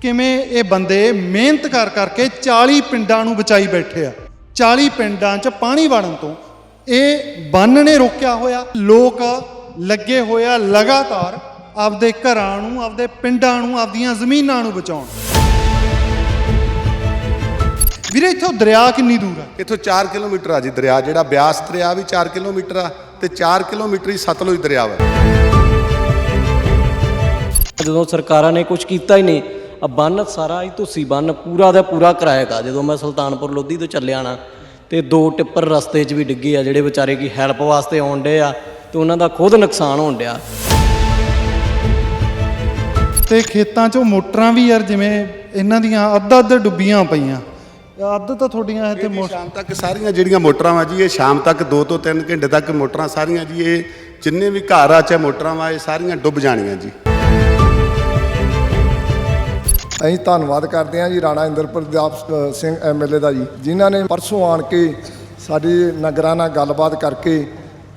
ਕਿਵੇਂ ਇਹ ਬੰਦੇ ਮਿਹਨਤ ਕਰ ਕਰਕੇ 40 ਪਿੰਡਾਂ ਨੂੰ ਬਚਾਈ ਬੈਠੇ ਆ? 40 ਪਿੰਡਾਂ 'ਚ ਪਾਣੀ ਵੜਨ ਤੋਂ ਇਹ ਬੰਨ ਨੇ ਰੋਕਿਆ ਹੋਇਆ ਲੋਕ ਲੱਗੇ ਹੋਇਆ ਲਗਾਤਾਰ ਆਪਦੇ ਘਰਾਂ ਨੂੰ ਆਪਦੇ ਪਿੰਡਾਂ ਨੂੰ ਆਪਦੀਆਂ ਜ਼ਮੀਨਾਂ ਨੂੰ ਬਚਾਉਣ। ਵੀਰੇ ਇੱਥੋਂ ਦਰਿਆ ਕਿੰਨੀ ਦੂਰ ਆ? ਇੱਥੋਂ 4 ਕਿਲੋਮੀਟਰ ਆ ਜੀ ਦਰਿਆ ਜਿਹੜਾ ਬਿਆਸ ਦਰਿਆ ਵੀ 4 ਕਿਲੋਮੀਟਰ ਆ ਤੇ 4 ਕਿਲੋਮੀਟਰ ਹੀ ਸਤਲੁਜ ਦਰਿਆ ਵਾ। ਜਦੋਂ ਸਰਕਾਰਾਂ ਨੇ ਕੁਝ ਕੀਤਾ ਹੀ ਨਹੀਂ ਆ ਬੰਨ ਸਾਰਾ ਹੀ ਤੁਸੀਂ ਬੰਨ ਪੂਰਾ ਦਾ ਪੂਰਾ ਕਰਾਏਗਾ ਜਦੋਂ ਮੈਂ ਸੁਲਤਾਨਪੁਰ ਲੋਧੀ ਤੋਂ ਚੱਲਿਆ ਨਾ ਤੇ ਦੋ ਟਿੱਪਰ ਰਸਤੇ 'ਚ ਵੀ ਡਿੱਗੇ ਆ ਜਿਹੜੇ ਵਿਚਾਰੇ ਕੀ ਹੈਲਪ ਵਾਸਤੇ ਆਉਣ ਡੇ ਆ ਤੇ ਉਹਨਾਂ ਦਾ ਖੁਦ ਨੁਕਸਾਨ ਹੋਣ ਡਿਆ। ਤੇ ਖੇਤਾਂ 'ਚੋਂ ਮੋਟਰਾਂ ਵੀ ਯਾਰ ਜਿਵੇਂ ਇਹਨਾਂ ਦੀਆਂ ਅੱਧ ਅੱਧ ਡੁੱਬੀਆਂ ਪਈਆਂ। ਅੱਧ ਤਾਂ ਤੁਹਾਡੀਆਂ ਮੋ- ਸ਼ਾਮ ਤੱਕ ਸਾਰੀਆਂ ਜਿਹੜੀਆਂ ਮੋਟਰਾਂ ਵਾ ਜੀ ਇਹ ਸ਼ਾਮ ਤੱਕ 2 ਤੋਂ 3 ਘੰਟੇ ਤੱਕ ਮੋਟਰਾਂ ਸਾਰੀਆਂ ਜੀ ਇਹ ਜਿੰਨੇ ਵੀ ਘਰ ਆ ਚਾਹੇ ਮੋਟਰਾਂ ਵਾ ਇਹ ਸਾਰੀਆਂ ਡੁੱਬ ਜਾਣੀਆਂ ਜੀ। ਅਸੀਂ ਧੰਨਵਾਦ ਕਰਦੇ ਹਾਂ ਜੀ ਰਾਣਾ ਇੰਦਰਪ੍ਰਤਾਪ ਅ, ਸਿੰਘ ਐਮਐਲਏ ਦਾ ਜੀ ਜਿਨ੍ਹਾਂ ਨੇ ਪਰਸੋਂ ਆਣ ਕੇ ਸਾਡੀ ਨਗਰਾਂ ਨਾਲ ਗੱਲਬਾਤ ਕਰਕੇ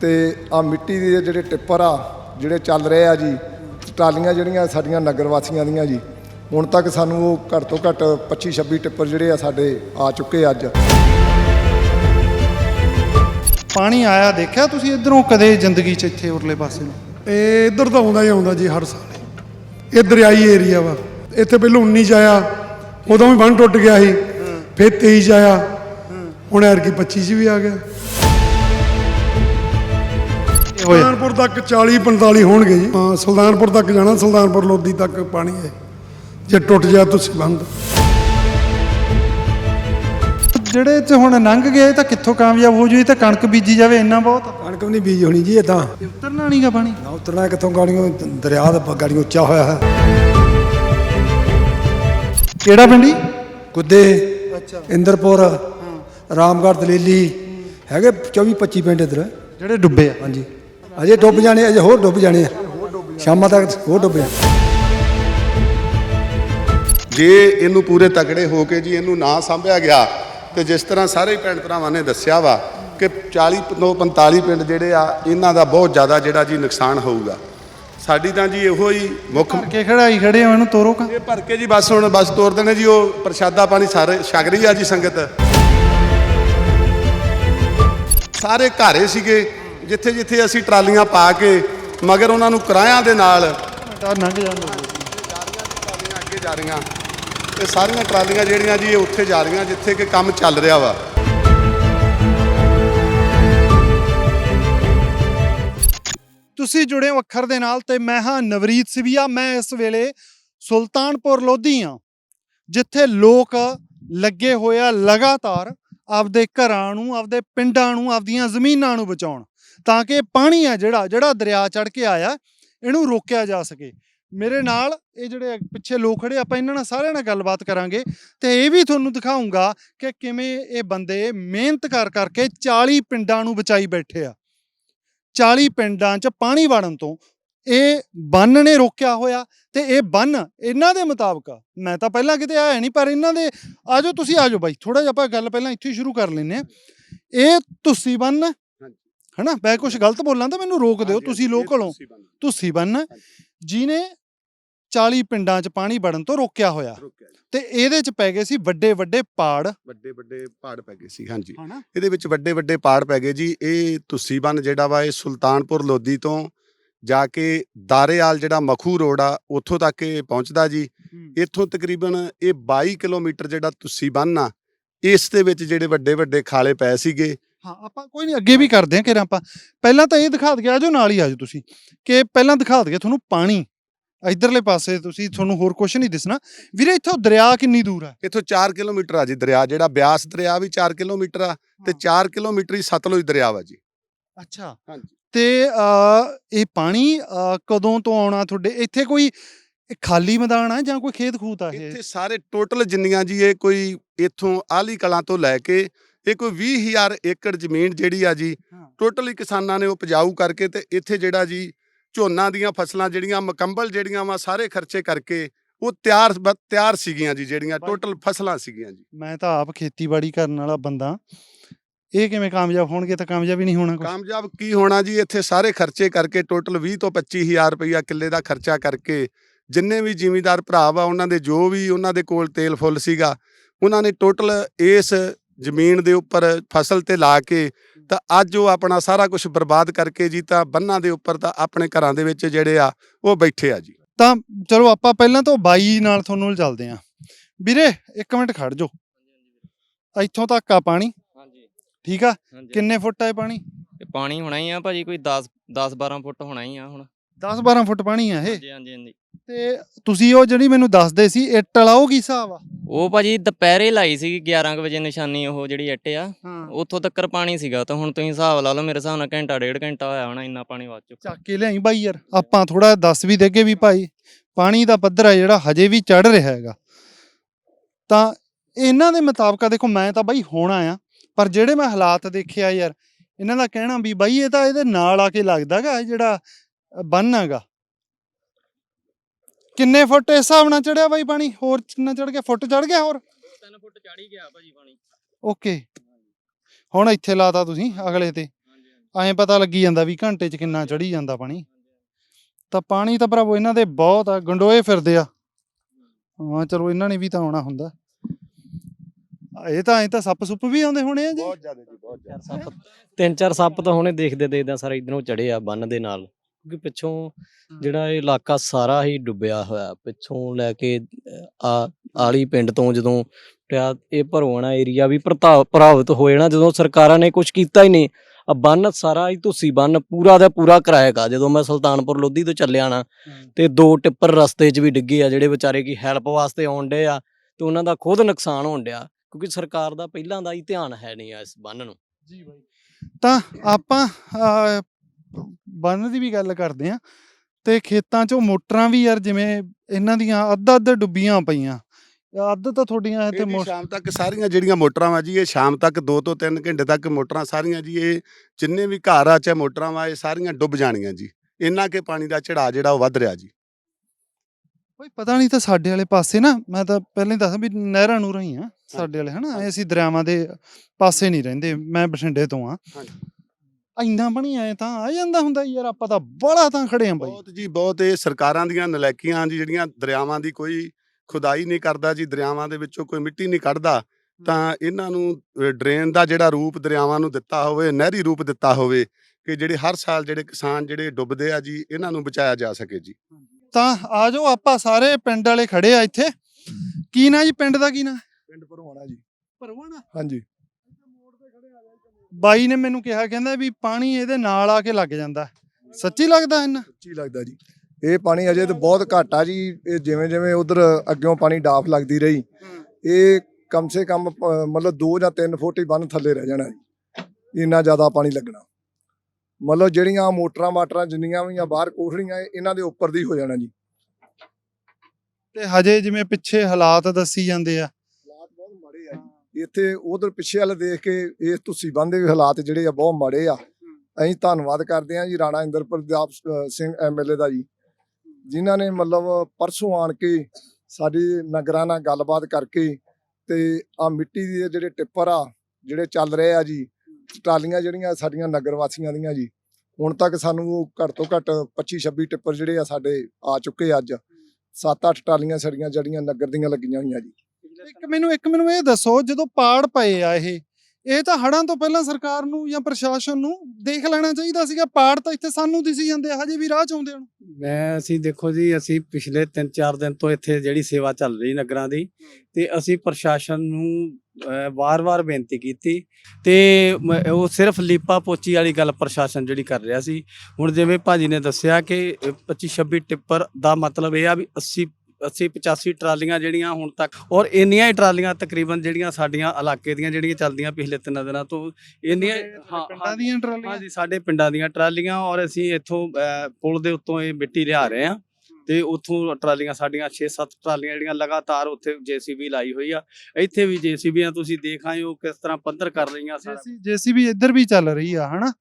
ਤੇ ਆ ਮਿੱਟੀ ਦੇ ਜਿਹੜੇ ਟਿੱਪਰ ਆ ਜਿਹੜੇ ਚੱਲ ਰਹੇ ਆ ਜੀ ਟਰਾਲੀਆਂ ਜਿਹੜੀਆਂ ਸਾਡੀਆਂ ਨਗਰ ਵਾਸੀਆਂ ਦੀਆਂ ਜੀ ਹੁਣ ਤੱਕ ਸਾਨੂੰ ਉਹ ਘੱਟ ਤੋਂ ਘੱਟ 25 26 ਟਿੱਪਰ ਜਿਹੜੇ ਆ ਸਾਡੇ ਆ ਚੁੱਕੇ ਅੱਜ। ਪਾਣੀ ਆਇਆ ਦੇਖਿਆ ਤੁਸੀਂ ਇਧਰੋਂ ਕਦੇ ਜ਼ਿੰਦਗੀ 'ਚ ਇੱਥੇ ਉਰਲੇ ਪਾਸੇ ਨੂੰ? ਇਹ ਇੱਧਰ ਤਾਂ ਆਉਂਦਾ ਹੀ ਆਉਂਦਾ ਜੀ ਹਰ ਸਾਲ। ਇਹ ਦਰਿਆਈ ਏਰੀਆ ਵਾ। ਇੱਥੇ ਪਹਿਲਾਂ 19 ਚ ਆਇਆ ਉਦੋਂ ਵੀ ਬੰਨ ਟੁੱਟ ਗਿਆ ਸੀ ਫਿਰ 23 ਚ ਆਇਆ ਹੁਣ ਐਰਕੀ 25 ਚ ਵੀ ਆ ਗਿਆ। ਸੁਲਤਾਨਪੁਰ ਤੱਕ 40 45 ਹੋਣਗੇ ਜੀ। ਹਾਂ ਸੁਲਤਾਨਪੁਰ ਤੱਕ ਜਾਣਾ ਸੁਲਤਾਨਪੁਰ ਲੋਧੀ ਤੱਕ ਪਾਣੀ ਹੈ। ਜੇ ਟੁੱਟ ਜਾ ਤੁਸੀਂ ਬੰਦ। ਜਿਹੜੇ ਚ ਹੁਣ ਲੰਘ ਗਏ ਤਾਂ ਕਿੱਥੋਂ ਕਾਮਯਾਬ ਹੋ ਜੂ ਇਹ ਤਾਂ ਕਣਕ ਬੀਜੀ ਜਾਵੇ ਇੰਨਾ ਬਹੁਤ। ਕਣਕ ਵੀ ਨਹੀਂ ਬੀਜ ਹੋਣੀ ਜੀ ਇਹ ਤਾਂ। ਤੇ ਉਤਰਨਾ ਨਹੀਂਗਾ ਪਾਣੀ? ਨਾ ਉਤਰਨਾ ਕਿੱਥੋਂ ਗਾੜੀਆਂ ਦਰਿਆ ਦਾ ਗਾੜੀਆਂ ਉੱਚਾ ਹੋਇਆ ਹੈ। ਕਿਹੜਾ ਪਿੰਡੀ ਕੁੱਦੇ ਇੰਦਰਪੁਰ ਰਾਮਗੜ੍ਹ ਦਲੇਲੀ ਹੈਗੇ 24 25 ਪਿੰਡ ਇੱਧਰ। ਜਿਹੜੇ ਡੁੱਬੇ ਆ। ਹਾਂਜੀ। ਅਜੇ ਡੁੱਬ ਜਾਣੇ ਅਜੇ ਹੋਰ ਡੁੱਬ ਜਾਣੇ ਆ। ਸ਼ਾਮਾਂ ਤੱਕ ਹੋਰ ਡੁੱਬ ਜੇ ਇਹਨੂੰ ਪੂਰੇ ਤਕੜੇ ਹੋ ਕੇ ਜੀ ਇਹਨੂੰ ਨਾ ਸੰਭਿਆ ਗਿਆ ਤੇ ਜਿਸ ਤਰ੍ਹਾਂ ਸਾਰੇ ਭੈਣ ਭਰਾਵਾਂ ਨੇ ਦੱਸਿਆ ਵਾ ਕਿ 40 ਤੋਂ 45 ਪਿੰਡ ਜਿਹੜੇ ਆ ਇਹਨਾਂ ਦਾ ਬਹੁਤ ਜ਼ਿਆਦਾ ਜਿਹੜਾ ਜੀ ਨੁਕਸਾਨ ਹੋਊਗਾ। ਸਾਡੀ ਤਾਂ ਜੀ ਇਹੋ ਹੀ ਮੁੱਖ ਕੇ ਖੜਾਈ ਖੜੇ ਹੋ ਇਹਨੂੰ ਤੋਰੋ ਕਾ। ਇਹ ਭਰ ਕੇ ਜੀ ਬਸ ਹੁਣ ਬਸ ਤੋਰਦੇ ਨੇ ਜੀ ਉਹ ਪ੍ਰਸ਼ਾਦਾ ਪਾਣੀ ਸਾਰੇ ਛਕ ਰਹੀ ਆ ਜੀ ਸੰਗਤ। ਸਾਰੇ ਘਾਰੇ ਸੀਗੇ ਜਿੱਥੇ ਜਿੱਥੇ ਅਸੀਂ ਟਰਾਲੀਆਂ ਪਾ ਕੇ ਮਗਰ ਉਹਨਾਂ ਨੂੰ ਕਿਰਾਇਆਂ ਦੇ ਨਾਲ ਤਾਂ ਲੰਘ ਜਾਂਦਾ ਟਰਾਲੀਆਂ ਅੱਗੇ ਜਾ ਰਹੀਆਂ। ਤੇ ਸਾਰੀਆਂ ਟਰਾਲੀਆਂ ਜਿਹੜੀਆਂ ਜੀ ਇਹ ਉੱਥੇ ਜਾ ਰਹੀਆਂ ਜਿੱਥੇ ਕਿ ਕੰਮ ਚੱਲ ਰਿਹਾ ਵਾ। ਤੁਸੀਂ ਜੁੜੇ ਹੋ ਅੱਖਰ ਦੇ ਨਾਲ ਤੇ ਮੈਂ ਹਾਂ ਨਵਰੀਤ ਸਿਵੀਆ, ਮੈਂ ਇਸ ਵੇਲੇ ਸੁਲਤਾਨਪੁਰ ਲੋਧੀ ਹਾਂ, ਜਿੱਥੇ ਲੋਕ ਲੱਗੇ ਹੋਇਆ ਲਗਾਤਾਰ ਆਪਦੇ ਘਰਾਂ ਨੂੰ, ਆਪਦੇ ਪਿੰਡਾਂ ਨੂੰ, ਆਪਦੀਆਂ ਜ਼ਮੀਨਾਂ ਨੂੰ ਬਚਾਉਣ, ਤਾਂ ਕਿ ਪਾਣੀ ਆ ਜਿਹੜਾ ਜਿਹੜਾ ਦਰਿਆ ਚੜ ਕੇ ਆਇਆ, ਇਹਨੂੰ ਰੋਕਿਆ ਜਾ ਸਕੇ। ਮੇਰੇ ਨਾਲ ਇਹ ਜਿਹੜੇ ਪਿੱਛੇ ਲੋਕ ਖੜੇ, ਆਪਾਂ ਇਹਨਾਂ ਨਾਲ ਸਾਰਿਆਂ ਨਾਲ ਗੱਲਬਾਤ ਕਰਾਂਗੇ ਤੇ ਇਹ ਵੀ ਤੁਹਾਨੂੰ ਦਿਖਾਉਂਗਾ ਕਿ ਕਿਵੇਂ ਇਹ ਬੰਦੇ ਮਿਹਨਤ ਕਰ ਕਰਕੇ 40 ਪਿੰਡਾਂ ਨੂੰ ਬਚਾਈ ਬੈਠੇ ਆ। 40 ਪਿੰਡਾਂ 'ਚ ਪਾਣੀ ਵੜਨ ਤੋਂ ਇਹ ਬੰਨ ਨੇ ਰੋਕਿਆ ਹੋਇਆ ਤੇ ਇਹ ਬੰਨ ਇਹਨਾਂ ਦੇ ਮੁਤਾਬਕ ਮੈਂ ਤਾਂ ਪਹਿਲਾਂ ਕਿਤੇ ਆਇਆ ਨਹੀਂ ਪਰ ਇਹਨਾਂ ਦੇ ਆਜੋ ਤੁਸੀਂ ਆਜੋ ਬਾਈ ਥੋੜਾ ਜਿਹਾ ਆਪਾਂ ਗੱਲ ਪਹਿਲਾਂ ਇੱਥੇ ਹੀ ਸ਼ੁਰੂ ਕਰ ਲੈਨੇ ਆ ਇਹ ਤੁਸੀਂ ਬੰਨ ਹਨਾ? ਮੈਂ ਕੁਝ ਗਲਤ ਬੋਲਾਂ ਤਾਂ ਮੈਨੂੰ ਰੋਕ ਦਿਓ ਤੁਸੀਂ ਲੋਕਲ ਹੋ। ਤੁਸੀਂ ਬੰਨ। ਜਿਹਨੇ 40 ਪਿੰਡਾਂ 'ਚ ਪਾਣੀ ਵੜਨ ਤੋਂ ਰੋਕਿਆ ਹੋਇਆ। ਤੇ ਇਹਦੇ 'ਚ ਪੈ ਗਏ ਸੀ ਵੱਡੇ ਵੱਡੇ ਪਾੜ। ਵੱਡੇ ਵੱਡੇ ਪਹਾੜ ਪੈ ਗਏ ਸੀ ਹਾਂਜੀ। ਹਨਾ? ਇਹਦੇ ਵਿੱਚ ਵੱਡੇ ਵੱਡੇ ਪਹਾੜ ਪੈ ਗਏ ਜੀ। ਇਹ ਤੁਸੀ ਬੰਨ ਜਿਹੜਾ ਵਾ ਇਹ ਸੁਲਤਾਨਪੁਰ ਲੋਧੀ ਤੋਂ ਜਾ ਕੇ ਦਾਰੇਆਲ ਜਿਹੜਾ ਮਖੂ ਰੋਡ ਆ ਉੱਥੋਂ ਤੱਕ ਇਹ ਪਹੁੰਚਦਾ ਜੀ। ਇੱਥੋਂ ਤਕਰੀਬਨ ਇਹ 22 ਕਿਲੋਮੀਟਰ ਜਿਹੜਾ ਤੁਸੀ ਬੰਨ ਆ ਇਸ ਦੇ ਵਿੱਚ ਜਿਹੜੇ ਵੱਡੇ ਵੱਡੇ ਖਾਲੇ ਪਏ ਸੀਗੇ। ਹਾਂ ਆਪਾਂ ਕੋਈ ਨਹੀਂ ਅੱਗੇ ਵੀ ਕਰਦੇ ਹਾਂ ਕਿ ਆਪਾਂ। ਪਹਿਲਾਂ ਤਾਂ ਇਹ ਦਿਖਾ ਦਈਏ ਆਜੋ ਨਾਲ ਹੀ ਆਜੋ ਤੁਸੀਂ। ਕਿ ਪਹਿਲਾਂ ਦਿਖਾ ਦਈਏ ਤੁਹਾਨੂੰ ਪਾਣੀ। ਇਧਰਲੇ ਪਾਸੇ ਤੁਸੀਂ ਤੁਹਾਨੂੰ ਹੋਰ ਕੁਝ ਨਹੀਂ ਦਿਸਣਾ। ਵੀਰੇ ਇੱਥੋਂ ਦਰਿਆ ਕਿੰਨੀ ਦੂਰ ਆ ਇੱਥੋਂ 4 ਕਿਲੋਮੀਟਰ ਆ ਜੀ ਦਰਿਆ ਜਿਹੜਾ ਬਿਆਸ ਦਰਿਆ ਵੀ 4 ਕਿਲੋਮੀਟਰ ਆ ਤੇ 4 ਕਿਲੋਮੀਟਰ ਹੀ ਸਤਲੁਜ ਦਰਿਆ ਵਾ ਜੀ। ਅੱਛਾ। ਹਾਂਜੀ। ਤੇ ਇਹ ਪਾਣੀ ਕਦੋਂ ਤੋਂ ਆਉਣਾ ਤੁਹਾਡੇ? ਇੱਥੇ ਕੋਈ ਖਾਲੀ ਮੈਦਾਨ ਆ ਜਾਂ ਕੋਈ ਖੇਤ ਖੂਤ ਆ ਇਹ? ਇੱਥੇ ਸਾਰੇ ਟੋਟਲ ਜਿੰਨੀਆਂ ਜੀ ਇਹ ਕੋਈ ਇੱਥੋਂ ਆਲੀ ਕਲਾਂ ਤੋਂ ਲੈ ਕੇ ਇਹ ਕੋਈ 20000 ਏਕੜ ਜ਼ਮੀਨ ਜਿਹੜੀ ਆ ਜੀ। ਟੋਟਲੀ ਕਿਸਾਨਾਂ ਨੇ ਉਪਜਾਊ ਕਰਕੇ ਤੇ ਇੱਥੇ ਜਿਹੜਾ ਜੀ ਝੋਨਾ ਦੀਆਂ ਫਸਲਾਂ ਜਿਹੜੀਆਂ ਮੁਕੰਮਲ ਜਿਹੜੀਆਂ ਵਾ ਸਾਰੇ ਖਰਚੇ ਕਰਕੇ ਉਹ ਤਿਆਰ ਤਿਆਰ ਸੀਗੀਆਂ ਜੀ ਜਿਹੜੀਆਂ ਟੋਟਲ ਫਸਲਾਂ ਸੀਗੀਆਂ ਜੀ। ਮੈਂ ਤਾਂ ਆਪ ਖੇਤੀਬਾੜੀ ਕਰਨ ਵਾਲਾ ਬੰਦਾ। ਇਹ ਕਿਵੇਂ ਕਾਮਯਾਬ ਹੋਣਗੇ ਤਾਂ ਕਾਮਯਾਬ ਹੀ ਨਹੀਂ ਹੋਣਾ ਕਾਮਯਾਬ ਕੀ ਹੋਣਾ ਜੀ ਇੱਥੇ ਸਾਰੇ ਖਰਚੇ ਕਰਕੇ ਟੋਟਲ 20 ਤੋਂ 25000 ਰੁਪਈਆ ਕਿੱਲੇ ਦਾ ਖਰਚਾ ਕਰਕੇ ਜਿੰਨੇ ਵੀ ਜ਼ਿਮੀਂਦਾਰ ਭਰਾ ਵਾ ਉਹਨਾਂ ਦੇ ਜੋ ਵੀ ਉਹਨਾਂ ਦੇ ਕੋਲ ਤੇਲ ਫੁੱਲ ਸੀਗਾ ਉਹਨਾਂ ਨੇ ਟੋਟਲ ਇਸ ਜ਼ਮੀਨ ਦੇ ਉੱਪਰ ਫਸਲ ਤੇ ਲਾ ਕੇ ਤਾਂ ਅੱਜ ਉਹ ਆਪਣਾ ਸਾਰਾ ਕੁਝ ਬਰਬਾਦ ਕਰਕੇ ਜੀ ਤਾਂ ਬੰਨਾਂ ਦੇ ਉੱਪਰ ਤਾਂ ਆਪਣੇ ਘਰਾਂ ਦੇ ਵਿੱਚ ਜਿਹੜੇ ਆ ਉਹ ਬੈਠੇ ਆ ਜੀ। ਤਾਂ ਚਲੋ ਆਪਾਂ ਪਹਿਲਾਂ ਤੋਂ ਬਾਈ ਨਾਲ ਤੁਹਾਨੂੰ ਚੱਲਦੇ ਆਂ ਵੀਰੇ ਇੱਕ ਮਿੰਟ ਖੜ ਜਾਓ। ਇੱਥੋਂ ਤੱਕ ਆ ਪਾਣੀ? ਹਾਂਜੀ। ਠੀਕ ਆ? ਕਿੰਨੇ ਫੁੱਟ ਆ ਇਹ ਪਾਣੀ? ਇਹ ਪਾਣੀ ਹੋਣਾ ਹੀ ਆ ਭਾਜੀ ਕੋਈ 10 10 12 ਫੁੱਟ ਹੋਣਾ ਹੀ ਆ ਹੁਣ। 10 12 ਫੁੱਟ ਪਾਣੀ ਆ ਇਹ? ਹਾਂਜੀ ਹਾਂਜੀ ਹਾਂਜੀ। ਤੇ ਤੁਸੀਂ ਉਹ ਜਿਹੜੀ ਮੈਨੂੰ ਦੱਸਦੇ ਸੀ ਇੱਟ ਵਾਲਾ ਉਹ ਕੀ ਹਿਸਾਬ ਆ? ਉਹ ਭਾਜੀ ਦੁਪਹਿਰੇ ਲਾਈ ਸੀ 11 ਕੁ ਵਜੇ ਨਿਸ਼ਾਨੀ ਉਹ ਜਿਹੜੀ ਇੱਟ ਆ ਹਾਂ। ਉੱਥੋਂ ਤੱਕ ਪਾਣੀ ਸੀਗਾ ਤਾਂ ਹੁਣ ਤੁਸੀਂ ਹਿਸਾਬ ਲਾ ਲਓ ਮੇਰੇ ਹਿਸਾਬ ਨਾਲ ਘੰਟਾ ਡੇਢ ਘੰਟਾ ਹੋਇਆ ਹੋਣਾ ਇੰਨਾ ਪਾਣੀ ਵੱਜ ਚੁੱਕਾ। ਚੱਕ ਕੇ ਲਿਆਈ ਬਾਈ ਯਾਰ ਆਪਾਂ ਥੋੜਾ ਦੱਸ ਵੀ ਦੇਗੇ ਵੀ ਭਾਈ ਪਾਣੀ ਦਾ ਪੱਧਰ ਹੈ ਜਿਹੜਾ ਹਜੇ ਵੀ ਚੜ ਰਿਹਾ ਹੈਗਾ। ਤਾਂ ਇਹਨਾਂ ਦੇ ਮੁਤਾਬਕ ਆ ਦੇਖੋ ਮੈਂ ਤਾਂ ਬਾਈ ਹੋਣਾ ਆ ਪਰ ਜਿਹੜੇ ਮੈਂ ਹਾਲਾਤ ਦੇਖਿਆ ਯਾਰ ਇਹਨਾਂ ਦਾ ਕਹਿਣਾ ਵੀ ਬਾਈ ਇਹ ਤਾਂ ਇਹਦੇ ਨਾਲ ਆ ਕੇ ਲੱਗਦਾਗਾ ਜਿਹੜਾ ਬੰਨ ਹੈਗਾ। ਕਿੰਨੇ ਫੁੱਟ ਇਸ ਹਿਸਾਬ ਨਾਲ ਚੜਿਆ ਬਾਈ ਪਾਣੀ? ਹੋਰ ਕਿੰਨਾ ਚੜ ਗਿਆ? ਫੁੱਟ ਚੜ ਗਿਆ ਹੋਰ? 3 ਫੁੱਟ ਚੜ ਹੀ ਗਿਆ ਭਾਜੀ ਪਾਣੀ। ਓਕੇ। ਹੁਣ ਇੱਥੇ ਲਾਤਾ ਤੁਸੀਂ ਅਗਲੇ ਤੇ। ਐਂ ਪਤਾ ਲੱਗੀ ਜਾਂਦਾ ਵੀ ਘੰਟੇ 'ਚ ਕਿੰਨਾ ਚੜੀ ਜਾਂਦਾ ਪਾਣੀ। ਤਾਂ ਪਾਣੀ ਤਾਂ ਭਰਾਵੋ ਇਹਨਾਂ ਦੇ ਬਹੁਤ ਆ ਗੰਡੋਏ ਫਿਰਦੇ ਆ। ਹਾਂ ਚਲੋ ਇਹਨਾਂ ਨੇ ਵੀ ਤਾਂ ਆਉਣਾ ਹੁੰਦਾ। ਇਹ ਤਾਂ ਐ ਤਾਂ ਸੱਪ ਸੁੱਪ ਵੀ ਆਉਂਦੇ ਹੋਣੇ ਆ ਜੀ। ਬਹੁਤ ਜ਼ਿਆਦਾ ਜੀ ਬਹੁਤ ਚਾਰ ਸੱਪ ਤਿੰਨ ਚਾਰ ਸੱਪ ਤਾਂ ਹੁਣੇ ਦੇਖਦੇ ਦੇਖਦੇ ਸਾਰੇ ਇਧਰੋਂ ਚੜੇ ਆ ਬੰਨ ਦੇ ਨਾਲ। ਕਿਉਂਕਿ ਪਿੱਛੋਂ ਜਿਹੜਾ ਇਹ ਇਲਾਕਾ ਸਾਰਾ ਹੀ ਡੁੱਬਿਆ ਹੋਇਆ ਪਿੱਛੋਂ ਲੈ ਕੇ ਆ ਆਲੀ ਪਿੰਡ ਤੋਂ ਜਦੋਂ ਪਿਆ ਇਹ ਭਰਵਾਣਾ ਏਰੀਆ ਵੀ ਪ੍ਰਭਾਵਿਤ ਹੋਏ ਨਾ ਜਦੋਂ ਸਰਕਾਰਾਂ ਨੇ ਕੁਝ ਕੀਤਾ ਹੀ ਨਹੀਂ ਆ ਬੰਨ ਸਾਰਾ ਹੀ ਤੁਸੀਂ ਬੰਨ ਪੂਰਾ ਦਾ ਪੂਰਾ ਕਰਾਏਗਾ ਜਦੋਂ ਮੈਂ ਸੁਲਤਾਨਪੁਰ ਲੋਧੀ ਤੋਂ ਚੱਲਿਆ ਨਾ ਤੇ ਦੋ ਟਿੱਪਰ ਰਸਤੇ 'ਚ ਵੀ ਡਿੱਗੇ ਆ ਜਿਹੜੇ ਵਿਚਾਰੇ ਕੀ ਹੈਲਪ ਵਾਸਤੇ ਆਉਣ ਡੇ ਆ ਤੇ ਉਹਨਾਂ ਦਾ ਖੁਦ ਨੁਕਸਾਨ ਹੋਣ ਡਿਆ ਕਿਉਂਕਿ ਸਰਕਾਰ ਦਾ ਪਹਿਲਾਂ ਦਾ ਹੀ ਧਿਆਨ ਹੈ ਨਹੀਂ ਆ ਇਸ ਬੰਨ ਨੂੰ। ਜੀ ਬਾਈ। ਤਾਂ ਆਪਾਂ ਬੰਨ ਦੀ ਵੀ ਗੱਲ ਕਰਦੇ ਆ ਤੇ ਖੇਤਾਂ 'ਚੋਂ ਮੋਟਰਾਂ ਵੀ ਯਾਰ ਜਿਵੇਂ ਇਹਨਾਂ ਦੀਆਂ ਅੱਧ ਅੱਧ ਡੁੱਬੀਆਂ ਪਈਆਂ। ਅੱਧ ਤਾਂ ਤੁਹਾਡੀਆਂ ਜੀ ਮੋ- ਸ਼ਾਮ ਤੱਕ ਸਾਰੀਆਂ ਜਿਹੜੀਆਂ ਮੋਟਰਾਂ ਵਾ ਜੀ ਇਹ ਸ਼ਾਮ ਤੱਕ 2 ਤੋਂ 3 ਘੰਟੇ ਤੱਕ ਮੋਟਰਾਂ ਸਾਰੀਆਂ ਜੀ ਇਹ ਜਿੰਨੇ ਵੀ ਘਰ ਆ ਚਾਹੇ ਮੋਟਰਾਂ ਵਾ ਇਹ ਸਾਰੀਆਂ ਡੁੱਬ ਜਾਣੀਆਂ ਜੀ। ਇੰਨਾ ਕਿ ਪਾਣੀ ਦਾ ਚੜਾ ਜਿਹੜਾ ਉਹ ਵੱਧ ਰਿਹਾ ਜੀ। ਕੋਈ ਪਤਾ ਨਹੀਂ ਤਾਂ ਸਾਡੇ ਵਾਲੇ ਪਾਸੇ ਨਾ ਮੈਂ ਤਾਂ ਪਹਿਲਾਂ ਹੀ ਦੱਸਾਂ ਵੀ ਨਹਿਰਾਂ ਨੂੰ ਰਹੀ ਆ ਸਾਡੇ ਵਾਲੇ ਹਨਾ ਅਸੀਂ ਦਰਿਆਵਾਂ ਦੇ ਪਾਸੇ ਨਹੀਂ ਰਹਿੰਦੇ ਮੈਂ ਬਠਿੰਡੇ ਤੋਂ ਆ ਇੰਨਾ ਬਣੀ ਆਏ ਤਾਂ ਆ ਜਾਂਦਾ ਹੁੰਦਾ ਯਾਰ ਆਪਾਂ ਤਾਂ ਬੜਾ ਤਾਂ ਖੜੇ ਆ ਬਾਈ। ਬਹੁਤ ਜੀ ਬਹੁਤ ਇਹ ਸਰਕਾਰਾਂ ਦੀਆਂ ਨਲਾਇਕੀਆਂ ਜੀ ਜਿਹੜੀਆਂ ਦਰਿਆਵਾਂ ਦੀ ਕੋਈ ਖੁਦਾਈ ਨਹੀਂ ਕਰਦਾ ਜੀ ਦਰਿਆਵਾਂ ਦੇ ਵਿੱਚੋਂ ਕੋਈ ਮਿੱਟੀ ਨਹੀਂ ਕੱਢਦਾ ਤਾਂ ਇਹਨਾਂ ਨੂੰ ਡਰੇਨ ਦਾ ਜਿਹੜਾ ਰੂਪ ਦਰਿਆਵਾਂ ਨੂੰ ਦਿੱਤਾ ਹੋਵੇ ਨਹਿਰੀ ਰੂਪ ਦਿੱਤਾ ਹੋਵੇ ਕਿ ਜਿਹੜੇ ਹਰ ਸਾਲ ਜਿਹੜੇ ਕਿਸਾਨ ਜਿਹੜੇ ਡੁੱਬਦੇ ਆ ਜੀ ਇਹਨਾਂ ਨੂੰ ਬਚਾਇਆ ਜਾ ਸਕੇ ਜੀ। ਤਾਂ ਆ ਜਾਓ ਆਪਾਂ ਸਾਰੇ ਪਿੰਡ ਵਾਲੇ ਖੜੇ ਆ ਇੱਥੇ। ਕੀ ਨਾ ਜੀ? ਪਿੰਡ ਦਾ ਕੀ ਨਾ? ਪਿੰਡ ਭਰਵਾਣਾ ਜੀ। ਪਰਵਾਣਾ ਹਾਂਜੀ। ਬਾਈ ਨੇ ਮੈਨੂੰ ਕਿਹਾ ਕਹਿੰਦਾ ਵੀ ਪਾਣੀ ਇਹਦੇ ਨਾਲ ਆ ਕੇ ਲੱਗ ਜਾਂਦਾ। ਸੱਚੀ ਲੱਗਦਾ ਇਹਨਾਂ ਸੱਚੀ ਲੱਗਦਾ ਜੀ। ਇਹ ਪਾਣੀ ਅਜੇ ਤਾਂ ਬਹੁਤ ਘੱਟ ਆ ਜੀ। ਇਹ ਜਿਵੇਂ ਜਿਵੇਂ ਉਧਰ ਅੱਗਿਓਂ ਪਾਣੀ ਡਾਫ ਲੱਗਦੀ ਰਹੀ ਇਹ ਕਮ ਸੇ ਕਮ ਮਤਲਬ 2 ਜਾਂ 3 ਫੁੱਟ ਹੀ ਬੰਨ ਥੱਲੇ ਰਹਿ ਜਾਣਾ ਜੀ। ਇੰਨਾ ਜ਼ਿਆਦਾ ਪਾਣੀ ਲੱਗਣਾ। ਮਤਲਬ ਜਿਹੜੀਆਂ ਮੋਟਰਾਂ ਮਾਟਰਾਂ ਜਿੰਨੀਆਂ ਵੀ ਆ ਬਾਹਰ ਕੋਠੜੀਆਂ ਇਹ- ਇਹਨਾਂ ਦੇ ਉੱਪਰ ਦੀ ਹੋ ਜਾਣਾ ਜੀ। ਤੇ ਹਜੇ ਜਿਵੇਂ ਪਿੱਛੇ ਹਾਲਾਤ ਦੱਸੀ ਜਾਂਦੇ ਆ ਹਾਲਾਤ ਬਹੁਤ ਮਾੜੇ ਆ ਜੀ ਇੱਥੇ ਉਧਰ ਪਿੱਛੇ ਵਾਲੇ ਦੇਖ ਕੇ ਇਹ ਤੁਸੀਂ ਬੰਦੇ ਵੀ ਹਾਲਾਤ ਜਿਹੜੇ ਆ ਬਹੁਤ ਮਾੜੇ ਆ। ਅਸੀਂ ਧੰਨਵਾਦ ਕਰਦੇ ਹਾਂ ਜੀ ਰਾਣਾ ਇੰਦਰ ਪ੍ਰਤਾਪ ਸ- ਸਿੰਘ ਐਮਐਲਏ ਦਾ ਜੀ, ਜਿਨ੍ਹਾਂ ਨੇ ਮਤਲਬ ਪਰਸੋਂ ਆਣ ਕੇ ਸਾਡੀ ਨਗਰਾਂ ਨਾਲ ਗੱਲਬਾਤ ਕਰਕੇ ਤੇ ਆ ਮਿੱਟੀ ਦੇ ਜਿਹੜੇ ਟਿੱਪਰ ਆ, ਜਿਹੜੇ ਚੱਲ ਰਹੇ ਆ ਜੀ, ਟਰਾਲੀਆਂ ਜਿਹੜੀਆਂ ਸਾਡੀਆਂ ਨਗਰ ਵਾਸੀਆਂ ਦੀਆਂ ਜੀ, ਹੁਣ ਤੱਕ ਸਾਨੂੰ ਘੱਟ ਤੋਂ ਘੱਟ 25 26 ਟਿੱਪਰ ਜਿਹੜੇ ਆ ਸਾਡੇ ਆ ਚੁੱਕੇ ਅੱਜ। 7-8 ਟਰਾਲੀਆਂ ਸਾਡੀਆਂ ਜਿਹੜੀਆਂ ਨਗਰ ਦੀਆਂ ਲੱਗੀਆਂ ਹੋਈਆਂ ਜੀ। ਇੱਕ ਮੈਨੂੰ ਇੱਕ ਮੈਨੂੰ ਇਹ ਦੱਸੋ ਜਦੋਂ ਪਾੜ ਪਏ ਆ ਇਹ ਇਹ ਤਾਂ ਹੜਾਂ ਤੋਂ ਪਹਿਲਾਂ ਸਰਕਾਰ ਨੂੰ ਜਾਂ ਪ੍ਰਸ਼ਾਸਨ ਨੂੰ ਦੇਖ ਲੈਣਾ ਚਾਹੀਦਾ ਸੀਗਾ ਪਾੜ ਤਾਂ ਇੱਥੇ ਸਾਨੂੰ ਦਿਸੀ ਜਾਂਦੇ ਹਜੇ ਵੀ ਰਾਹ ਚ ਆਉਂਦੇ ਹਨ। ਮੈਂ ਅਸੀਂ ਦੇਖੋ ਜੀ ਅਸੀਂ ਪਿਛਲੇ 3-4 ਦਿਨ ਤੋਂ ਇੱਥੇ ਜਿਹੜੀ ਸੇਵਾ ਚੱਲ ਰਹੀ ਨਗਰਾਂ ਦੀ ਤੇ ਅਸੀਂ ਪ੍ਰਸ਼ਾਸਨ ਨੂੰ ਵਾਰ-ਵਾਰ ਬੇਨਤੀ ਕੀਤੀ ਤੇ ਉਹ ਸਿਰਫ ਲੀਪਾ ਪੋਚੀ ਵਾਲੀ ਗੱਲ ਪ੍ਰਸ਼ਾਸਨ ਜਿਹੜੀ ਕਰ ਰਿਹਾ ਸੀ। ਹੁਣ ਜਿਵੇਂ ਭਾਜੀ ਨੇ ਦੱਸਿਆ ਕਿ 25-26 ਟਿੱਪਰ ਦਾ ਮਤਲਬ ਇਹ ਆ ਵੀ 80 80 85 ਟਰਾਲੀਆਂ ਜਿਹੜੀਆਂ ਹੁਣ ਤੱਕ ਔਰ ਇੰਨੀਆਂ ਹੀ ਟਰਾਲੀਆਂ ਤਕਰੀਬਨ ਜਿਹੜੀਆਂ ਸਾਡੀਆਂ ਇਲਾਕੇ ਦੀਆਂ ਜਿਹੜੀਆਂ ਚੱਲਦੀਆਂ ਪਿਛਲੇ ਤਿੰਨ ਦਿਨਾਂ ਤੋਂ ਇੰਨੀਆਂ ਹਾਂ ਪਿੰਡਾਂ ਦੀਆਂ ਟਰਾਲੀਆਂ? ਹਾਂਜੀ ਸਾਡੇ ਪਿੰਡਾਂ ਦੀਆਂ ਟਰਾਲੀਆਂ ਔਰ ਅਸੀਂ ਇੱਥੋਂ ਪੁਲ ਦੇ ਉੱਤੋਂ ਇਹ ਮਿੱਟੀ ਲਿਆ ਰਹੇ ਹਾਂ। ਤੇ ਉੱਥੋਂ ਟਰਾਲੀਆਂ ਸਾਡੀਆਂ 6-7 ਟਰਾਲੀਆਂ ਜਿਹੜੀਆਂ ਲਗਾਤਾਰ ਉੱਥੇ ਜੀਸੀਬੀ ਲਾਈ ਹੋਈ ਆ। ਇੱਥੇ ਵੀ ਜੀਸੀਬੀਆਂ ਤੁਸੀਂ ਦੇਖ ਆਏ ਹੋ ਕਿਸ ਤਰ੍ਹਾਂ ਪੱਧਰ ਕਰ ਰਹੀਆਂ ਸਾਰਾ। ਜੇਸੀ ਜੇਸੀਬੀ ਇੱਧਰ ਵੀ ਚੱਲ ਰਹੀ ਆ ਹਨਾ?